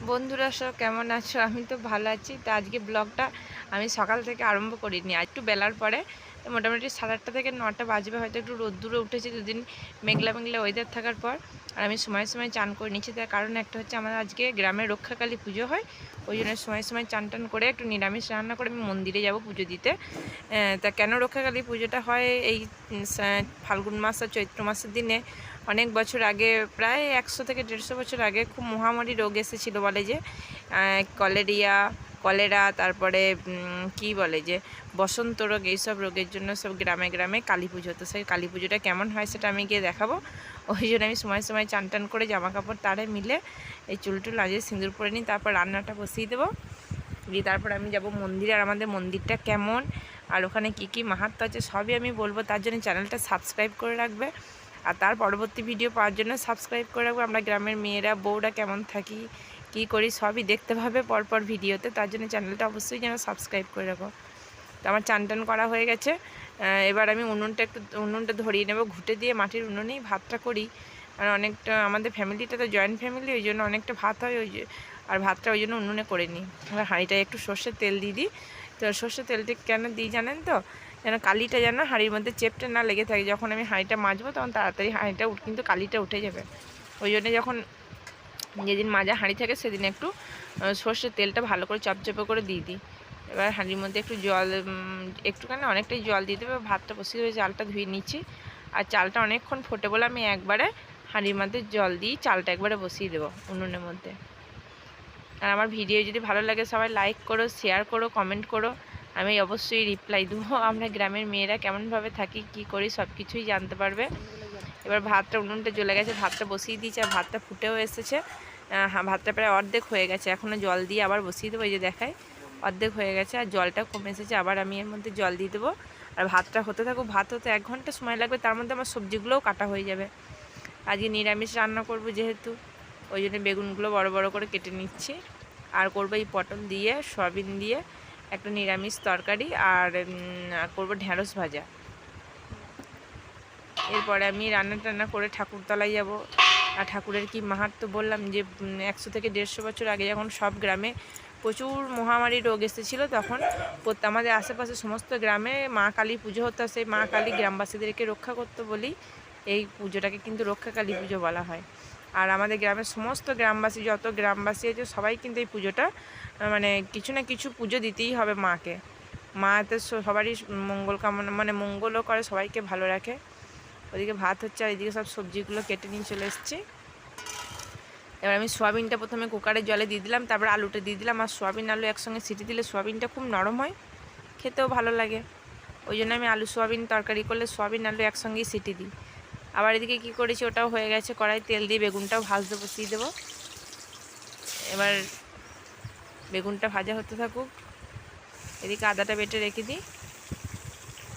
বন্ধুরা সব কেমন আছো? আমি তো ভালো আছি। তো আজকে ব্লগটা আমি সকাল থেকে আরম্ভ করিনি। আর একটু বেলার পরে, তো মোটামুটি সাড়ে আটটা থেকে নটা বাজবে। হয়তো একটু রোদ্দুরে উঠেছে দুদিন মেঘলা মেঘলা ওয়েদার থাকার পর। আর আমি সময় সময় চান করে নিচ্ছি। তার কারণ একটা হচ্ছে আমার আজকে গ্রামে রক্ষাকালী পুজো হয়। ওই জন্য সময় সময় চান টান করে একটু নিরামিষ রান্না করে আমি মন্দিরে যাব পুজো দিতে। তা কেন রক্ষাকালী পুজোটা হয় এই ফাল্গুন মাস আর চৈত্র মাসের দিনে? অনেক বছর আগে, প্রায় একশো থেকে দেড়শো বছর আগে খুব মহামারী রোগ এসেছিল বলে যে কলেরিয়া, কলেরা, তারপরে কি বলে যে, বসন্ত রোগ এইসব রোগের জন্য সব গ্রামে গ্রামে কালী পুজো তো সেই কালী পুজোটা কেমন হয় সেটা আমি গিয়ে দেখাবো। ওই জন্য আমি সময় সময় চান টান করে জামা কাপড় তারে মিলে এই চুল টুল আজিয়ে সিঁদুর পরে নিই, তারপর রান্নাটা বসিয়ে দেবো। দিয়ে তারপর আমি যাব মন্দিরে, আর আমাদের মন্দিরটা কেমন, আর ওখানে কি কি মাহাত্ম আছে সবই আমি বলব। তার জন্য চ্যানেলটা সাবস্ক্রাইব করে রাখবে। আর তার পরবর্তী ভিডিও পাওয়ার জন্য সাবস্ক্রাইব করে রাখব। আমরা গ্রামের মেয়েরা, বউরা কেমন থাকি, কি করি সবই দেখতে পাবে পরপর ভিডিওতে তার জন্য চ্যানেলটা অবশ্যই যেন সাবস্ক্রাইব করে রাখো। তো আমার চান টান করা হয়ে গেছে। এবার আমি উনুনটা একটু, উনুনটা ধরিয়ে নেব। ঘুটে দিয়ে মাটির উনুনেই ভাতটা করি। আর অনেকটা আমাদের ফ্যামিলিটা তো জয়েন্ট ফ্যামিলি ওই জন্য অনেকটা ভাত হয়, ওই আর ভাতটা ওই জন্য উনুনে করে নিই। এবার হাঁড়িটায় একটু সর্ষের তেল দিয়ে দিই। তো সর্ষের তেলটা কেন দিই জানেন তো? যেন কালিটা যেন হাঁড়ির মধ্যে চেপটা না লেগে থাকে। যখন আমি হাঁড়িটা মাজবো তখন তাড়াতাড়ি হাঁড়িটা কিন্তু কালিটা উঠে যাবে। ওই জন্য যখন যেদিন মাজা হাঁড়ি থাকে সেদিন একটু সর্ষের তেলটা ভালো করে চপচপে করে দিয়ে দিই। এবার হাঁড়ির মধ্যে একটু জল একটুখানি অনেকটাই জল দিয়ে দেবে। ভাতটা বসিয়ে দেবে, চালটা ধুয়ে নিচ্ছি। আর চালটা অনেকক্ষণ ফোটে বলে আমি একবারে হাঁড়ির মধ্যে জল দিই চালটা একবারে বসিয়ে দেবো উনুনের মধ্যে। আর আমার ভিডিও যদি ভালো লাগে সবাই লাইক করো শেয়ার করো কমেন্ট করো। আমি অবশ্যই রিপ্লাই দেবো। আমরা গ্রামের মেয়েরা কেমনভাবে থাকি, কি করি সব কিছুই জানতে পারবে। এবার ভাতটা উনুনটা জ্বলে গেছে, ভাতটা বসিয়ে দিয়েছি আর ভাতটা ফুটেও এসেছে। হ্যাঁ ভাতটা প্রায় অর্ধেক হয়ে গেছে। এখনও জল দিয়ে আবার বসিয়ে দেবো, এই যে দেখায় অর্ধেক হয়ে গেছে। আর জলটা কমে এসেছে, আবার আমি এর মধ্যে জল দিয়ে দেবো। আর ভাতটা হতে থাকুক, ভাত হতে এক ঘণ্টা সময় লাগবে, তার মধ্যে আমার সবজিগুলোও কাটা হয়ে যাবে। আজকে নিরামিষ রান্না করব যেহেতু, ওই জন্য বেগুনগুলো বড় বড় করে কেটে নিচ্ছি। আর করব এই পটল দিয়ে, সয়াবিন দিয়ে একটা নিরামিষ তরকারি আর করব ঢ্যাঁড়স ভাজা। এরপরে আমি রান্না টান্না করে ঠাকুরতলায় যাব। আর ঠাকুরের কি মাহাত্ম বললাম যে একশো থেকে দেড়শো বছর আগে যখন সব গ্রামে প্রচুর মহামারী রোগ এসেছিল, তখন আমাদের আশেপাশে সমস্ত গ্রামে মা কালী পুজো হতো। সেই মা কালী গ্রামবাসীদেরকে রক্ষা করতো বলেই এই পুজোটাকে কিন্তু রক্ষা কালী পুজো বলা হয়। আর আমাদের গ্রামের সমস্ত গ্রামবাসী, যত গ্রামবাসী আছে, সবাই কিন্তু এই পুজোটা মানে কিছু না কিছু পুজো দিতেই হবে মাকে। মা স- সবারই মঙ্গল কামনা মানে মঙ্গলও করে, সবাইকে ভালো রাখে। ওদিকে ভাত হচ্ছে আর এদিকে সব সবজিগুলো কেটে নিয়ে চলে এসেছি। এবার আমি সোয়াবিনটা প্রথমে কুকারে জলে দিয়ে দিলাম, তারপর আলুটা দিয়ে দিলাম। আর সোয়াবিন, আলু একসঙ্গে সিটি দিলে সোয়াবিনটা খুব নরম হয়, খেতেও ভালো লাগে। ওই জন্য আমি আলু, সোয়াবিন তরকারি করলে সোয়াবিন, আলু একসঙ্গেই সিটি দিই। আবার এদিকে কী করেছি, ওটাও হয়ে গেছে কড়াই, তেল দিয়ে বেগুনটাও ভাজতে বসিয়ে দেবো। এবার বেগুনটা ভাজা হতে থাকুক। এদিকে আদাটা বেটে রেখে দিই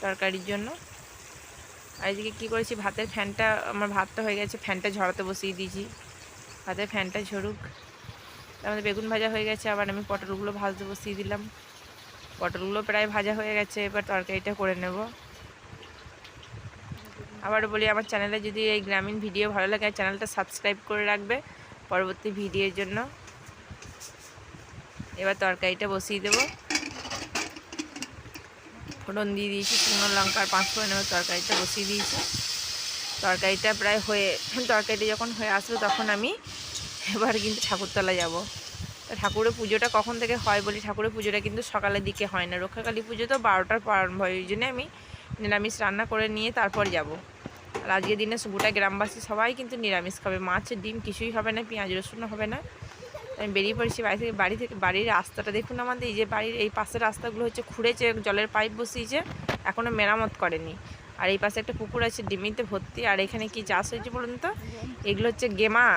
তরকারির জন্য। আর এদিকে কী করেছি, ভাতের ফ্যানটা, আমার ভাতটা হয়ে গেছে, ফ্যানটা ঝরাতে বসিয়ে দিয়েছি। ভাতের ফ্যানটা ঝরুক। মধ্যে বেগুন ভাজা হয়ে গেছে, আবার আমি পটলগুলো ভাজতে বসিয়ে দিলাম। পটলগুলো প্রায় ভাজা হয়ে গেছে, এবার তরকারিটা করে নেব। আবার বলি, আমার চ্যানেলে যদি এই গ্রামীণ ভিডিও ভালো লাগে, চ্যানেলটা সাবস্ক্রাইব করে রাখবে পরবর্তী ভিডিওর জন্য। এবার তরকারিটা বসিয়ে দেবো। ফোড়ন দিয়ে দিয়েছি, শুকনো লঙ্কার পাঁচ ফোড়ন এবার তরকারিটা বসিয়ে দিয়েছি। তরকারিটা প্রায় হয়ে, তরকারিটা যখন হয়ে আসবে তখন আমি এবার কিন্তু ঠাকুরতলা যাব। তো ঠাকুরের পুজোটা কখন থেকে হয় বলি, ঠাকুরের পুজোটা কিন্তু সকালের দিকে হয় না। রক্ষাকালী পুজো তো বারোটার পর হয়, ওই জন্য আমি নিরামিষ রান্না করে নিয়ে তারপর যাব। আর আজকের দিনে গোটা গ্রামবাসী সবাই কিন্তু নিরামিষ খাবে। মাছের ডিম কিছুই হবে না, পেঁয়াজ, রসুনও হবে না। আমি বেরিয়ে পড়েছি বাড়ি থেকে বাড়ি থেকে, বাড়ির রাস্তাটা দেখুন আমাদের, এই যে বাড়ির এই পাশের রাস্তাগুলো হচ্ছে খুঁড়েছে, জলের পাইপ বসিয়েছে এখনও মেরামত করেনি। আর এই পাশে একটা পুকুর আছে, ডিমিতে ভর্তি। আর এখানে কি চাষ হয়েছে বলুন তো? এগুলো হচ্ছে গেমা।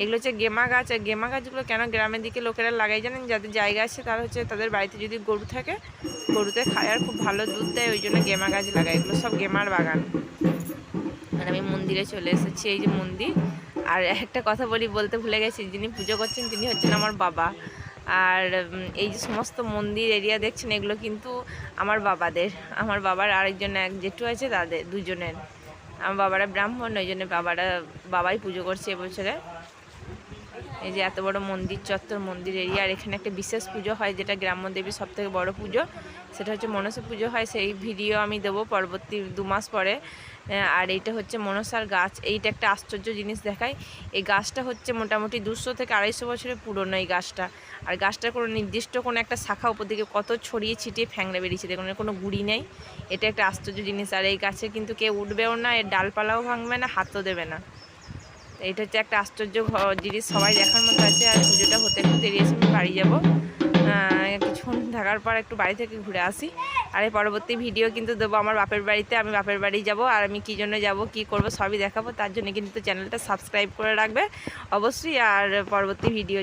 এগুলো হচ্ছে গেমা গাছ, আর গেমা গাছগুলো কেন গ্রামের দিকে লোকেরা লাগাই জানেন? যাদের জায়গা আছে তারা হচ্ছে তাদের বাড়িতে যদি গরু থাকে, গরুতে খায় আর খুব ভালো দুধ দেয়, ওই জন্য গেমা গাছ লাগায়। এগুলো সব গেমার বাগান। আর আমি মন্দিরে চলে এসেছি, এই যে মন্দির। আর একটা কথা বলি, বলতে ভুলে গেছি, যিনি পুজো করছেন তিনি হচ্ছেন আমার বাবা। আর এই যে সমস্ত মন্দির এরিয়া দেখছেন, এগুলো কিন্তু আমার বাবাদের। আমার বাবার আরেকজন, এক জেঠু আছে, তাদের, দুজনের। আমার বাবারা ব্রাহ্মণ, ওই জন্য বাবারা, বাবাই পুজো করছে এবছরে এই যে এত বড় মন্দির, চত্বর মন্দির এরিয়া আর এখানে একটা বিশেষ পুজো হয় যেটা গ্রাম্য দেবীর সব থেকে বড় পুজো। সেটা হচ্ছে মনসা পুজো হয়, সেই ভিডিও আমি দেবো পরবর্তী দু মাস পরে। আর এইটা হচ্ছে মনসার গাছ। এইটা একটা আশ্চর্য জিনিস দেখায়। এই গাছটা হচ্ছে মোটামুটি দুশো থেকে আড়াইশো বছরের পুরনো এই গাছটা। আর গাছটার কোনো নির্দিষ্ট কোনো একটা শাখা উপর দিকে কত ছড়িয়ে ছিটিয়ে ফ্যাংড়ে বেরিয়েছে। দেখুন কোনো গুড়ি নেই। এটা একটা আশ্চর্য জিনিস। আর এই গাছে কিন্তু কেউ উঠবেও না, এর ডালপালাও ভাঙবে না, হাতও দেবে না। এটা হচ্ছে একটা আশ্চর্য জিনিস সবাই দেখার মতো আছে, আর পুজোটা হতে একটু দেরি আছে, আমি বাড়ি যাব। কিছুক্ষণ থাকার পর একটু বাড়ি থেকে ঘুরে আসি। আর এই পরবর্তী ভিডিও কিন্তু দেবো আমার বাপের বাড়িতে, আমি বাপের বাড়ি যাব, আর আমি কী জন্য যাব, কি করব, সবই দেখাবো। তার জন্য কিন্তু চ্যানেলটা সাবস্ক্রাইব করে রাখবে, অবশ্যই। আর পরবর্তী ভিডিও